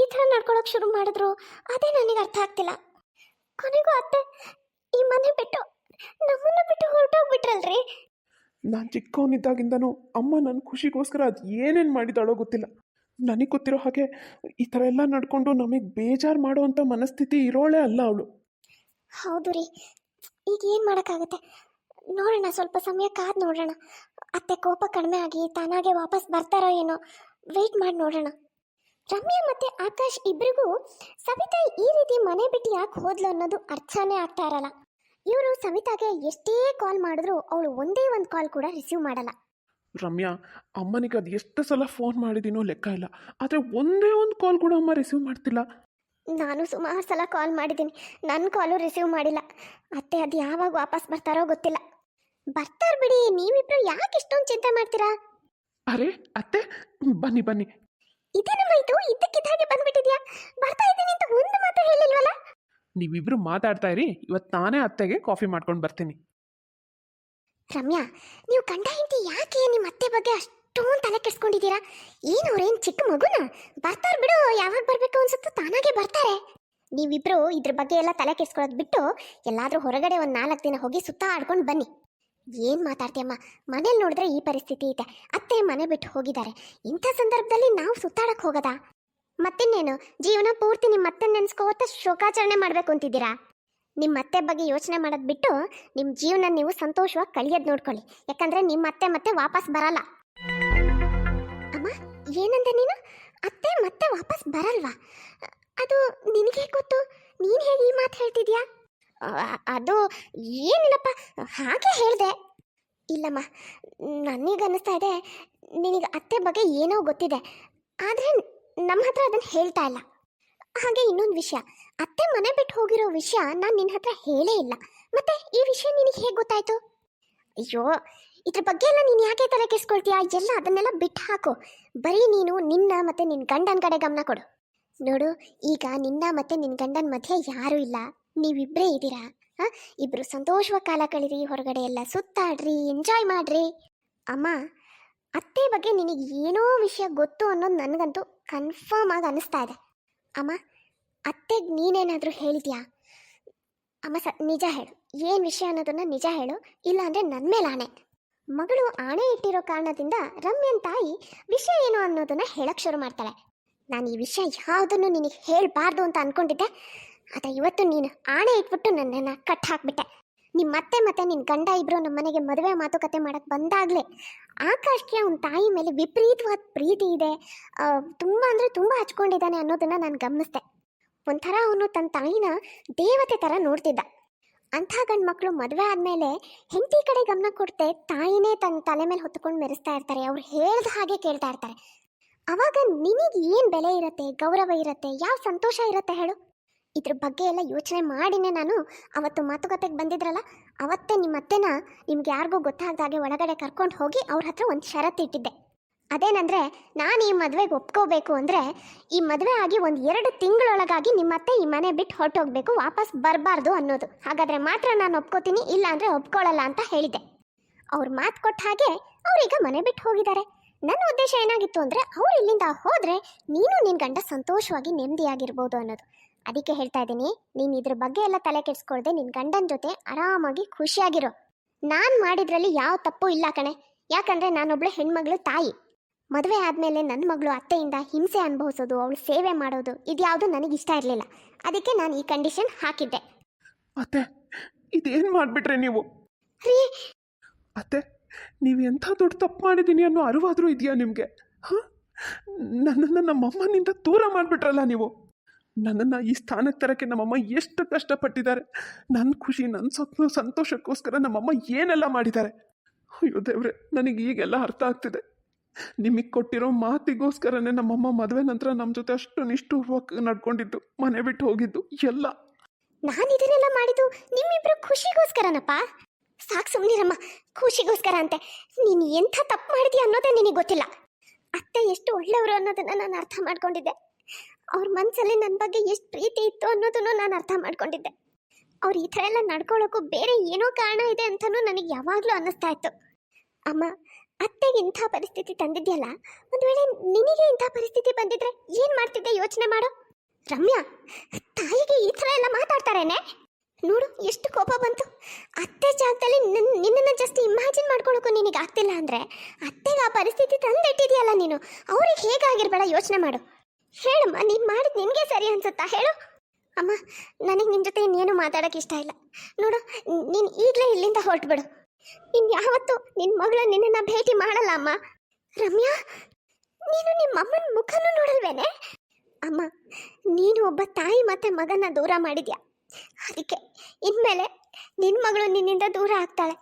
ಈ- ತರ ಥರ ನಡ್ಕೊಳಕ್ಕೆ ಶುರು ಮಾಡಿದ್ರು? ಅದೇ ನನಗೆ ಅರ್ಥ ಆಗ್ತಿಲ್ಲ. ಕೊನೆಗೂ ಅತ್ತೆ ಈ ಮನೆ ಬಿಟ್ಟು ನಮ್ಮನ್ನು ಬಿಟ್ಟು ಹೊರಟೋಗ್ಬಿಟ್ರಲ್ರಿ? ನಾನು ಚಿಕ್ಕವನಿದ್ದಾಗಿಂದನೂ ಅಮ್ಮ ನನ್ನ ಖುಷಿಗೋಸ್ಕರ ಅದು ಏನೇನು ಮಾಡಿದಾಳೋ ಗೊತ್ತಿಲ್ಲ. ನನಗೆ ಗೊತ್ತಿರೋ ಹಾಗೆ ಈ ಥರ ಎಲ್ಲ ನಡ್ಕೊಂಡು ನಮಗೆ ಬೇಜಾರು ಮಾಡುವಂಥ ಮನಸ್ಥಿತಿ ಇರೋಳೆ ಅಲ್ಲ ಅವಳು. ಹೌದು ರೀ. ಈಗ ಏನು ಮಾಡೋಕ್ಕಾಗುತ್ತೆ? ನೋಡೋಣ, ಸ್ವಲ್ಪ ಸಮಯ ಕಾದು ನೋಡೋಣ. ಅತ್ತೆ ಕೋಪ ಕಡಿಮೆ ಆಗಿ ತಾನಾಗೆ ವಾಪಸ್ ಬರ್ತಾರೋ ಏನೋ ವೆಯ್ಟ್ ಮಾಡಿ ನೋಡೋಣ. ರಮ್ಯಾ ಮತ್ತೆ ಆಕಾಶ್ ಇಬ್ಬರಿಗೂ ಸವಿತಾ ಈ ರೀತಿ ಮನೆ ಬಿಟ್ಟು ಯಾಕೆ ಹೋದ್ಲು ಅನ್ನೋದು ಅರ್ಥನೇ ಆಗ್ತಾ ಇರಲ್ಲ. ಇವರು ಸವಿತಾಗೆ ಎಷ್ಟೇ ಕಾಲ್ ಮಾಡಿದ್ರು ಅವಳು ಒಂದೇ ಒಂದು ಕಾಲ್ ಕೂಡ ರಿಸೀವ್ ಮಾಡಲ್ಲ. ರಮ್ಯಾ ಅಮ್ಮನಿಗೆ ಅದು ಎಷ್ಟು ಸಲ ಫೋನ್ ಮಾಡಿದ್ದೀನೋ ಲೆಕ್ಕ ಇಲ್ಲ. ಆದರೆ ಒಂದೇ ಒಂದು ಕಾಲ್ ಕೂಡ ಅಮ್ಮ ರಿಸೀವ್ ಮಾಡ್ತಿಲ್ಲ. ನಾನು ಸುಮಾರು ಸಲ ಕಾಲ್ ಮಾಡಿದ್ದೀನಿ. ನನ್ನ ಕಾಲು ರಿಸೀವ್ ಮಾಡಿಲ್ಲ. ಅತ್ತೆ ಅದು ಯಾವಾಗ ವಾಪಸ್ ಬರ್ತಾರೋ ಗೊತ್ತಿಲ್ಲ. ಬರ್ತಾರ ಬಿಡಿ ನೀವಿಬ್ರು ಯಾಕೆ ಇಷ್ಟೊಂದು ಚಿಂತೆ ಮಾಡ್ತೀರಾ? ಅರೆ ಅತ್ತೆ ಬನ್ನಿ ಬನ್ನಿ. ಇದೇನಮ್ಮಾಯ್ತು ಇದ್ದಕ್ಕಿದ್ದ ಹಾಗೆ ಬಂದ್ಬಿಟ್ಟಿದ್ಯಾ? ಬರ್ತಾ ಇದ್ದೀನಿ ಅಂತ ಒಂದು ಮಾತು ಹೇಳಿಲ್ವಲ್ಲ? ನೀವಿಬ್ರು ಮಾತಾಡ್ತಾ ಇರಿ. ಇವತ್ತು ನಾನೇ ಅತ್ತೆಗೆ ಕಾಫಿ ಮಾಡ್ಕೊಂಡು ಬರ್ತೀನಿ. ರಮ್ಯಾ, ನೀವು ಕಂಡ ಹೆಂಡತಿ ಯಾಕೆ ನಿಮ್ಮ ಅತ್ತೆ ಬಗ್ಗೆ ಅಷ್ಟೊಂದು ತಲೆ ಕೆಡ್ಸ್ಕೊಂಡಿದ್ದೀರಾ? ಏನು ಅವ್ರೇನು ಚಿಕ್ಕ ಮಗುನ? ಬರ್ತಾರ ಬಿಡು, ಯಾವಾಗ ಬರಬೇಕು ಅನ್ಸುತ್ತೋ ತಾನಾಗೆ ಬರ್ತಾರೆ. ನೀವಿಬ್ರು ಇದ್ರ ಬಗ್ಗೆ ಎಲ್ಲ ತಲೆ ಕೆಡ್ಸ್ಕೊಳ್ಳೋದು ಬಿಟ್ಟು ಎಲ್ಲಾದರೂ ಹೊರಗಡೆ ಒಂದು ನಾಲ್ಕು ದಿನ ಹೋಗಿ ಸುತ್ತ ಆಡ್ಕೊಂಡು ಬನ್ನಿ. ಏನು ಮಾತಾಡ್ತೀಯಮ್ಮ ಮನೇಲಿ ನೋಡಿದ್ರೆ ಈ ಪರಿಸ್ಥಿತಿ ಇದೆ. ಅತ್ತೆ ಮನೆ ಬಿಟ್ಟು ಹೋಗಿದ್ದಾರೆ. ಇಂಥ ಸಂದರ್ಭದಲ್ಲಿ ನಾವು ಸುತ್ತಾಡಕ್ಕೆ ಹೋಗೋದಾ? ಮತ್ತಿನ್ನೇನು, ಜೀವನ ಪೂರ್ತಿ ನಿಮ್ಮ ಮತ್ತೆ ನೆನೆಸ್ಕೋತ ಶೋಕಾಚರಣೆ ಮಾಡಬೇಕು ಅಂತಿದ್ದೀರಾ? ನಿಮ್ಮ ಅತ್ತೆ ಬಗ್ಗೆ ಯೋಚನೆ ಮಾಡೋದು ಬಿಟ್ಟು ನಿಮ್ಮ ಜೀವನ ನೀವು ಸಂತೋಷವಾಗಿ ಕಳಿಯೋದು ನೋಡ್ಕೊಳ್ಳಿ. ಯಾಕಂದ್ರೆ ನಿಮ್ಮ ಅತ್ತೆ ಮತ್ತೆ ವಾಪಸ್ ಬರಲ್ಲ. ಅಮ್ಮ, ಏನಂದೆ ನೀನು? ಅತ್ತೆ ಮತ್ತೆ ವಾಪಸ್ ಬರಲ್ವಾ? ಅದು ನಿನಗೆ ಗೊತ್ತು? ನೀನು ಹೇಗೆ ಈ ಮಾತು ಹೇಳ್ತಿದ್ಯಾ? ಅದು ಏನಿಲ್ಲಪ್ಪ, ಹಾಗೆ ಹೇಳಿದೆ. ಇಲ್ಲಮ್ಮ ನನಗೆ ಅನ್ನಿಸ್ತಾ ಇದೆ, ನಿನಗೆ ಅತ್ತೆ ಬಗ್ಗೆ ಏನೋ ಗೊತ್ತಿದೆ. ಆದರೆ ನಮ್ಮ ಹತ್ರ ಅದನ್ನು ಹೇಳ್ತಾ ಇಲ್ಲ. ಹಾಗೆ ಇನ್ನೊಂದು ವಿಷಯ. ಅತ್ತೆ ಮನೆ ಬಿಟ್ಟು ಹೋಗಿರೋ ವಿಷಯ ನಾನು ನಿನ್ನ ಹತ್ರ ಹೇಳೇ ಇಲ್ಲ. ಮತ್ತೆ ಈ ವಿಷಯ ನಿನಗೆ ಹೇಗೆ ಗೊತ್ತಾಯ್ತು? ಅಯ್ಯೋ, ಇದ್ರ ಬಗ್ಗೆ ಎಲ್ಲ ನೀನು ಯಾಕೆ ತಲೆ ಕೆಸ್ಕೊಳ್ತೀಯಾ? ಎಲ್ಲ ಅದನ್ನೆಲ್ಲ ಬಿಟ್ಟು ಹಾಕು. ಬರೀ ನೀನು, ನಿನ್ನ ಮತ್ತೆ ನಿನ್ನ ಗಂಡನ ಕಡೆ ಗಮನ ಕೊಡು. ನೋಡು, ಈಗ ನಿನ್ನ ಮತ್ತೆ ನಿನ್ನ ಗಂಡನ ಮಧ್ಯೆ ಯಾರೂ ಇಲ್ಲ. ನೀವಿಬ್ಬರೇ ಇದ್ದೀರಾ? ಹಾಂ? ಇಬ್ಬರು ಸಂತೋಷವಾಗಿ ಕಾಲ ಕಳೀರಿ, ಹೊರಗಡೆ ಎಲ್ಲ ಸುತ್ತಾಡ್ರಿ ಎಂಜಾಯ್ ಮಾಡ್ರಿ. ಅಮ್ಮ, ಅತ್ತೆ ಬಗ್ಗೆ ನಿನಗೆ ಏನೋ ವಿಷಯ ಗೊತ್ತು ಅನ್ನೋದು ನನಗಂತೂ ಕನ್ಫರ್ಮ್ ಆಗಿ ಅನಿಸ್ತಾ ಇದೆ. ಅಮ್ಮ ಅತ್ತೆಗೆ ನೀನೇನಾದರೂ ಹೇಳಿದ್ಯಾ? ಅಮ್ಮ ಸ, ನಿಜ ಹೇಳು. ಏನು ವಿಷಯ ಅನ್ನೋದನ್ನ ನಿಜ ಹೇಳು. ಇಲ್ಲ ಅಂದರೆ ನನ್ನ ಮೇಲೆ ಆಣೆ. ಮಗಳು ಆಣೆ ಇಟ್ಟಿರೋ ಕಾರಣದಿಂದ ರಮ್ಯನ್ ತಾಯಿ ವಿಷಯ ಏನು ಅನ್ನೋದನ್ನ ಹೇಳಕ್ ಶುರು ಮಾಡ್ತಾಳೆ. ನಾನು ಈ ವಿಷಯ ಯಾವುದನ್ನು ನಿನಗೆ ಹೇಳಬಾರ್ದು ಅಂತ ಅನ್ಕೊಂಡಿದ್ದೆ. ಆದರೆ ಇವತ್ತು ನೀನು ಆಣೆ ಇಟ್ಬಿಟ್ಟು ನನ್ನನ್ನು ಕಟ್ ಹಾಕ್ಬಿಟ್ಟೆ. ನಿಮ್ಮ ಮತ್ತೆ ಮತ್ತೆ ನಿನ್ನ ಗಂಡ ಇಬ್ಬರು ನಮ್ಮ ಮನೆಗೆ ಮದುವೆ ಮಾತುಕತೆ ಮಾಡಕ್ಕೆ ಬಂದಾಗಲೇ ಆಕಾಶ್ಗೆ ಅವನ ತಾಯಿ ಮೇಲೆ ವಿಪರೀತವಾದ ಪ್ರೀತಿ ಇದೆ. ತುಂಬ ಅಂದರೆ ತುಂಬ ಹಚ್ಕೊಂಡಿದ್ದಾನೆ ಅನ್ನೋದನ್ನು ನಾನು ಗಮನಿಸ್ದೆ. ಒಂಥರ ಅವನು ತನ್ನ ತಾಯಿನ ದೇವತೆ ಥರ ನೋಡ್ತಿದ್ದ. ಅಂಥ ಗಂಡು ಮಕ್ಕಳು ಮದುವೆ ಆದಮೇಲೆ ಹೆಂಡತಿ ಕಡೆ ಗಮನ ಕೊಡ್ತೆ ತಾಯಿನೇ ತನ್ನ ತಲೆ ಮೇಲೆ ಹೊತ್ಕೊಂಡು ಮೆರೆಸ್ತಾ ಇರ್ತಾರೆ. ಅವ್ರು ಹೇಳ್ದ ಹಾಗೆ ಕೇಳ್ತಾ ಇರ್ತಾರೆ. ಅವಾಗ ನಿನಗೆ ಏನು ಬೆಲೆ ಇರುತ್ತೆ, ಗೌರವ ಇರುತ್ತೆ, ಯಾವ ಸಂತೋಷ ಇರುತ್ತೆ ಹೇಳು? ಇದ್ರ ಬಗ್ಗೆ ಎಲ್ಲ ಯೋಚನೆ ಮಾಡಿನೇ ನಾನು. ಅವತ್ತು ಮಾತುಕತೆಗೆ ಬಂದಿದ್ರಲ್ಲ, ಅವತ್ತೇ ನಿಮ್ಮ ಅತ್ತೆನ ನಿಮ್ಗೆ ಯಾರಿಗೂ ಗೊತ್ತಾಗ್ದಾಗೆ ಒಳಗಡೆ ಕರ್ಕೊಂಡು ಹೋಗಿ ಅವ್ರ ಹತ್ರ ಒಂದು ಷರತ್ತು ಇಟ್ಟಿದ್ದೆ. ಅದೇನಂದ್ರೆ, ನಾನು ಈ ಮದುವೆಗೆ ಒಪ್ಕೋಬೇಕು ಅಂದರೆ, ಈ ಮದುವೆ ಆಗಿ ಒಂದು ಎರಡು ತಿಂಗಳೊಳಗಾಗಿ ನಿಮ್ಮ ಅತ್ತೆ ಈ ಮನೆ ಬಿಟ್ಟು ಹೊರಟೋಗ್ಬೇಕು, ವಾಪಸ್ ಬರಬಾರ್ದು ಅನ್ನೋದು. ಹಾಗಾದರೆ ಮಾತ್ರ ನಾನು ಒಪ್ಕೋತೀನಿ, ಇಲ್ಲ ಅಂದರೆ ಒಪ್ಕೊಳ್ಳಲ್ಲ ಅಂತ ಹೇಳಿದೆ ಅವ್ರು ಮಾತು ಕೊಟ್ಟ ಹಾಗೆ ಅವ್ರೀಗ ಮನೆ ಬಿಟ್ಟು ಹೋಗಿದ್ದಾರೆ. ನನ್ನ ಉದ್ದೇಶ ಏನಾಗಿತ್ತು ಅಂದರೆ, ಅವ್ರು ಇಲ್ಲಿಂದ ಹೋದರೆ ನೀನು ನಿನ್ನ ಗಂಡ ಸಂತೋಷವಾಗಿ ನೆಮ್ಮದಿಯಾಗಿರ್ಬೋದು ಅನ್ನೋದು. ಅದಕ್ಕೆ ಹೇಳ್ತಾ ಇದ್ದೀನಿ, ನೀನು ಇದ್ರ ಬಗ್ಗೆ ಎಲ್ಲ ತಲೆ ಕೆಡಿಸ್ಕೊಳ್ದೆ ನಿನ್ನ ಗಂಡನ ಜೊತೆ ಆರಾಮಾಗಿ ಖುಷಿಯಾಗಿರೋ. ನಾನು ಮಾಡಿದ್ರಲ್ಲಿ ಯಾವ ತಪ್ಪು ಇಲ್ಲ ಕಣೆ. ಯಾಕಂದರೆ ನಾನೊಬ್ಳೆ ಹೆಣ್ಮಗಳು ತಾಯಿ. ಮದುವೆ ಆದಮೇಲೆ ನನ್ನ ಮಗಳು ಅತ್ತೆಯಿಂದ ಹಿಂಸೆ ಅನುಭವಿಸೋದು ಅವಳು ಸೇವೆ ಮಾಡೋದು ಇದ್ಯಾವುದು ನನಗೆ ಇಷ್ಟ ಇರಲಿಲ್ಲ. ಅದಕ್ಕೆ ನಾನು ಈ ಕಂಡೀಷನ್ ಹಾಕಿದ್ದೆ. ಅತ್ತೆ ಇದೇನು ಮಾಡಿಬಿಟ್ರೆ ನೀವು? ರೀ! ಅತ್ತೆ ನೀವು ಎಂಥ ದೊಡ್ಡ ತಪ್ಪು ಮಾಡಿದ್ದೀನಿ ಅನ್ನೋ ಅರಿವಾದರೂ ಇದೆಯಾ ನಿಮಗೆ? ಹಾಂ? ನನ್ನನ್ನು ನಮ್ಮಮ್ಮನಿಂದ ದೂರ ಮಾಡಿಬಿಟ್ರಲ್ಲ ನೀವು? ನನ್ನನ್ನು ಈ ಸ್ಥಾನಕ್ಕೆ ತರೋಕ್ಕೆ ನಮ್ಮಮ್ಮ ಎಷ್ಟು ಕಷ್ಟಪಟ್ಟಿದ್ದಾರೆ. ನನ್ನ ಖುಷಿ ನನ್ನ ಸೊತ್ತು ಸಂತೋಷಕ್ಕೋಸ್ಕರ ನಮ್ಮಮ್ಮ ಏನೆಲ್ಲ ಮಾಡಿದ್ದಾರೆ? ಅಯ್ಯೋ ದೇವ್ರೆ ನನಗೆ ಈಗೆಲ್ಲ ಅರ್ಥ ಆಗ್ತಿದೆ. ನಿಮಗೆ ಕೊಟ್ಟಿರೋ ಮಾತಿಗೋಸ್ಕರನೇ ನಮ್ಮಮ್ಮ ಮದುವೆ ನಂತರ ನಮ್ಮ ಜೊತೆ ಅಷ್ಟು ನಿಷ್ಠುರವಾಗಿ ನಡ್ಕೊಂಡಿದ್ದು, ಮನೆ ಬಿಟ್ಟು ಹೋಗಿದ್ದು, ಎಲ್ಲ. ನಾನು ಇದನ್ನೆಲ್ಲ ಮಾಡಿದ್ದು ನಿಮ್ಮಿಬ್ರು ಖುಷಿಗೋಸ್ಕರನಪ್ಪ? ಸಾಕು ಸುಮ್ಮನಿರಮ್ಮ ಖುಷಿಗೋಸ್ಕರ ಅಂತೆ. ನೀನು ಎಂಥ ತಪ್ಪು ಮಾಡಿದ್ಯಾ ಅನ್ನೋದೇ ನಿನಗೆ ಗೊತ್ತಿಲ್ಲ. ಅತ್ತೆ ಎಷ್ಟು ಒಳ್ಳೆಯವರು ಅನ್ನೋದನ್ನ ನಾನು ಅರ್ಥ ಮಾಡ್ಕೊಂಡಿದ್ದೆ. ಅವ್ರ ಮನಸ್ಸಲ್ಲಿ ನನ್ನ ಬಗ್ಗೆ ಎಷ್ಟು ಪ್ರೀತಿ ಇತ್ತು ಅನ್ನೋದನ್ನು ನಾನು ಅರ್ಥ ಮಾಡ್ಕೊಂಡಿದ್ದೆ. ಅವ್ರು ಈ ಥರ ಎಲ್ಲ ನಡ್ಕೊಳ್ಳೋಕ್ಕೂ ಬೇರೆ ಏನೋ ಕಾರಣ ಇದೆ ಅಂತಲೂ ನನಗೆ ಯಾವಾಗಲೂ ಅನ್ನಿಸ್ತಾ ಇತ್ತು. ಅಮ್ಮ ಅತ್ತೆಗೆ ಇಂಥ ಪರಿಸ್ಥಿತಿ ತಂದಿದ್ಯಲ್ಲ? ಒಂದು ವೇಳೆ ನಿನಗೆ ಇಂಥ ಪರಿಸ್ಥಿತಿ ಬಂದಿದ್ರೆ ಏನು ಮಾಡ್ತಿದ್ದೆ ಯೋಚನೆ ಮಾಡು. ರಮ್ಯಾ, ತಾಯಿಗೆ ಈ ಥರ ಎಲ್ಲ ಮಾತಾಡ್ತಾರೇನೆ? ನೋಡು, ಎಷ್ಟು ಕೋಪ ಬಂತು. ಅತ್ತೆ ಜಾಗದಲ್ಲಿ ನನ್ನ ನಿನ್ನನ್ನು ಜಸ್ಟ್ ಇಮ್ಯಾಜಿನ್ ಮಾಡ್ಕೊಳ್ಳೋಕ್ಕೂ ನಿನಗೆ ಆಗ್ತಿಲ್ಲ ಅಂದರೆ ಅತ್ತೆಗೆ ಆ ಪರಿಸ್ಥಿತಿ ತಂದಿಟ್ಟಿದೆಯಲ್ಲ ನೀನು. ಅವ್ರಿಗೆ ಹೇಗಾಗಿರ್ಬೇಡ ಯೋಚನೆ ಮಾಡು. ಹೇಳಮ್ಮ, ನೀನು ಮಾಡಿದ ನಿನಗೆ ಸರಿ ಅನ್ಸುತ್ತಾ? ಹೇಳು. ಅಮ್ಮ, ನನಗೆ ನಿನ್ನ ಜೊತೆ ಇನ್ನೇನು ಮಾತಾಡೋಕೆ ಇಷ್ಟ ಇಲ್ಲ. ನೋಡು, ನೀನು ಈಗಲೇ ಇಲ್ಲಿಂದ ಹೊರಟ್ಬಿಡು. ಇನ್ನು ಯಾವತ್ತೂ ನಿನ್ನ ಮಗಳು ನಿನ್ನನ್ನು ಭೇಟಿ ಮಾಡಲ್ಲ ಅಮ್ಮ. ರಮ್ಯಾ ನೀನು ನಿಮ್ಮ ಅಮ್ಮನ ಮುಖನೂ ನೋಡಲ್ವೇನೆ? ಅಮ್ಮ ನೀನು ಒಬ್ಬ ತಾಯಿ ಮತ್ತೆ ಮಗನ ದೂರ ಮಾಡಿದ್ಯಾ? ಅದಕ್ಕೆ ಇನ್ಮೇಲೆ ನಿನ್ನ ಮಗಳು ನಿನ್ನಿಂದ ದೂರ ಆಗ್ತಾಳೆ.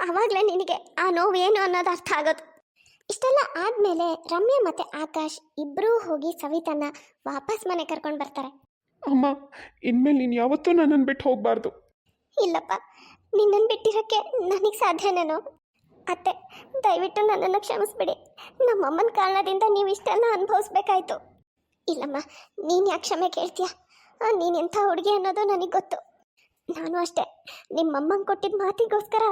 ಆವಾಗಲೇ ನಿನಗೆ ಆ ನೋವು ಏನು ಅನ್ನೋದು ಅರ್ಥ ಆಗೋದು. ಇಷ್ಟೆಲ್ಲ ಆದಮೇಲೆ ರಮ್ಯಾ ಮತ್ತೆ ಆಕಾಶ್ ಇಬ್ಬರೂ ಹೋಗಿ ಸವಿತನ್ನ ವಾಪಸ್ ಮನೆ ಕರ್ಕೊಂಡು ಬರ್ತಾರೆ. ಅಮ್ಮ ಇನ್ಮೇಲೆ ನೀನು ಯಾವತ್ತೂ ನನ್ನನ್ನು ಬಿಟ್ಟು ಹೋಗಬಾರ್ದು. ಇಲ್ಲಪ್ಪ ನಿನ್ನನ್ನು ಬಿಟ್ಟಿರೋಕ್ಕೆ ನನಗೆ ಸಾಧ್ಯನೇನೋ ಅತ್ತೆ, ದಯವಿಟ್ಟು ನನ್ನನ್ನು ಕ್ಷಮಿಸ್ಬಿಡಿ. ನಮ್ಮಮ್ಮನ ಕಾರಣದಿಂದ ನೀವು ಇಷ್ಟೆಲ್ಲ ಅನುಭವಿಸ್ಬೇಕಾಯ್ತು. ಇಲ್ಲಮ್ಮ, ನೀನು ಯಾಕೆ ಕ್ಷಮೆ ಕೇಳ್ತೀಯ? ನೀನು ಎಂಥ ಹುಡುಗಿ ಅನ್ನೋದು ನನಗೆ ಗೊತ್ತು. ನಾನು ಅಷ್ಟೇ. ನಿಮ್ಮಮ್ಮನ ಕೊಟ್ಟಿದ್ದ ಮಾತಿಗೋಸ್ಕರ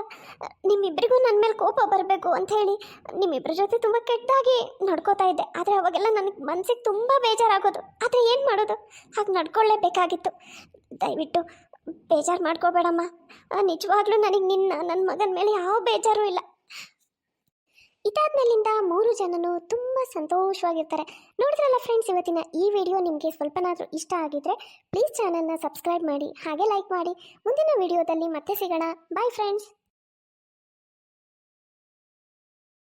ನಿಮ್ಮಿಬ್ಬರಿಗೂ ನನ್ನ ಮೇಲೆ ಕೋಪ ಬರಬೇಕು ಅಂತ ಹೇಳಿ ನಿಮ್ಮಿಬ್ಬರ ಜೊತೆ ತುಂಬ ಕೆಟ್ಟದಾಗಿ ನಡ್ಕೋತಾ ಇದ್ದೆ. ಆದರೆ ಅವಾಗೆಲ್ಲ ನನಗೆ ಮನಸ್ಸಿಗೆ ತುಂಬ ಬೇಜಾರಾಗೋದು. ಆದರೆ ಏನು ಮಾಡೋದು? ಹಾಗೆ ನಡ್ಕೊಳ್ಳೇಬೇಕಾಗಿತ್ತು. ದಯವಿಟ್ಟು ಬೇಜಾರು ಮಾಡ್ಕೋಬೇಡಮ್ಮ. ನಿಜವಾಗ್ಲೂ ನನಗೆ ನಿನ್ನ ನನ್ನ ಮಗನ ಮೇಲೆ ಯಾವ ಬೇಜಾರು ಇಲ್ಲ. ಇದಾದ್ಮೇಲಿಂದ ಮೂರು ಜನನು ತುಂಬ ಸಂತೋಷವಾಗಿರ್ತಾರೆ. ನೋಡಿದ್ರಲ್ಲ ಫ್ರೆಂಡ್ಸ್ ಇವತ್ತಿನ ಈ ವಿಡಿಯೋ ನಿಮಗೆ ಸ್ವಲ್ಪನಾದರೂ ಇಷ್ಟ ಆಗಿದ್ರೆ ಪ್ಲೀಸ್ ಚಾನಲ್ನ ಸಬ್ಸ್ಕ್ರೈಬ್ ಮಾಡಿ, ಹಾಗೆ ಲೈಕ್ ಮಾಡಿ. ಮುಂದಿನ ವಿಡಿಯೋದಲ್ಲಿ ಮತ್ತೆ ಸಿಗೋಣ. Bye friends